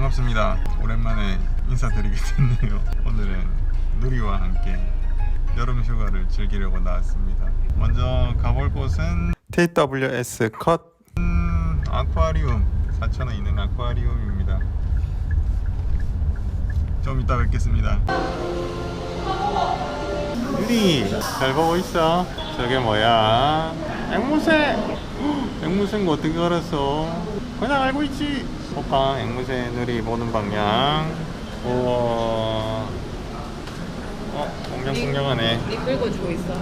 반갑습니다. 오랜만에 인사드리게 됐네요. 오늘은 누리와 함께 여름 휴가를 즐기려고 나왔습니다. 먼저 가볼 곳은 TWS 컷 음, 아쿠아리움 사천에 있는 아쿠아리움입니다. 좀 이따 뵙겠습니다. 유리 잘 보고 있어. 저게 뭐야? 앵무새. 헉, 앵무새인 거 어떻게 알았어? 그냥 알고 있지. 호빵 앵무새 누리 보는 방향. 우와. 어, 공룡공룡하네. 니 끌고 주고 있어.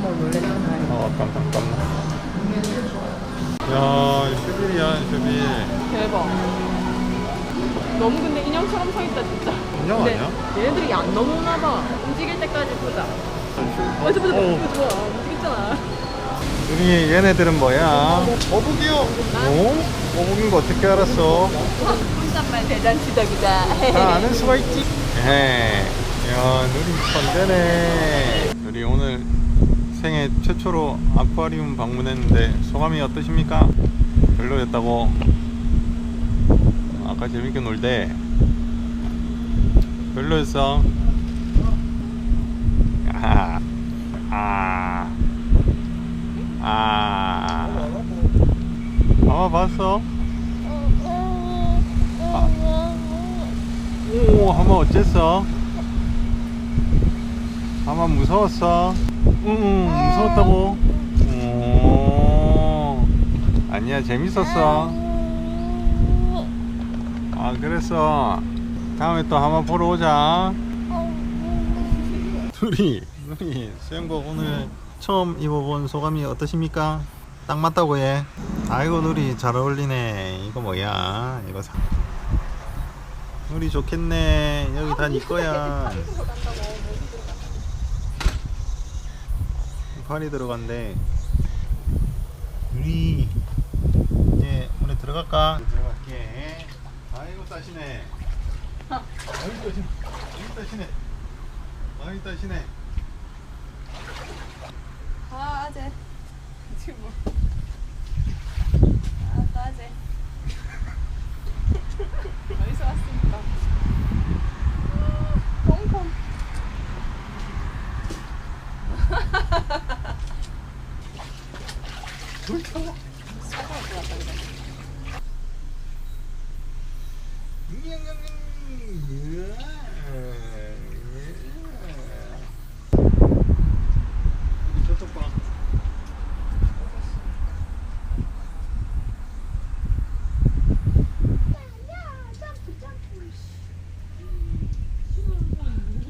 뭐 말이야. 어, 깜짝 깜짝. 야, 슈빌이야, 슈빌. 대박. 너무 근데 인형처럼 서 있다 진짜. 인형 근데 아니야? 얘네들이 안 넘어오나 봐. 움직일 때까지 보자. 어, 맞아 맞아. 좋아. 움직였잖아. 우리 얘네들은 뭐야? 어묵이요. 어? 어묵인 거 어떻게 알았어? 혼잣말 대잔치덕이다. 다 아는 수가 있지. 예. 야, 누리 천재네. 누리 오늘 생애 최초로 아쿠아리움 방문했는데 소감이 어떠십니까? 별로였다고. 아까 재밌게 놀대. 별로였어. 아, 아, 아. 아마 봤어? 오, 하마 어쨌어? 하마 무서웠어? 응, 무서웠다고? 오, 아니야, 재밌었어. 아, 그랬어. 다음에 또 하마 보러 오자. 누리, 누리, 수영복 오늘 처음 입어본 소감이 어떠십니까? 딱 맞다고 해. 아이고, 누리 잘 어울리네. 이거 뭐야? 이거 사. 우리 좋겠네. 여기 다네 거야. 팔이 들어간대. 우리 이제 물에 들어갈까? 들어갈게. 아이고 따시네. 아이고 따시네. 아이고 따시네. 아 아재. 지금 뭐. 아 또 아재. 어디서 왔습니까? 펑펑. 불타워. 저쪽 봐. 오오오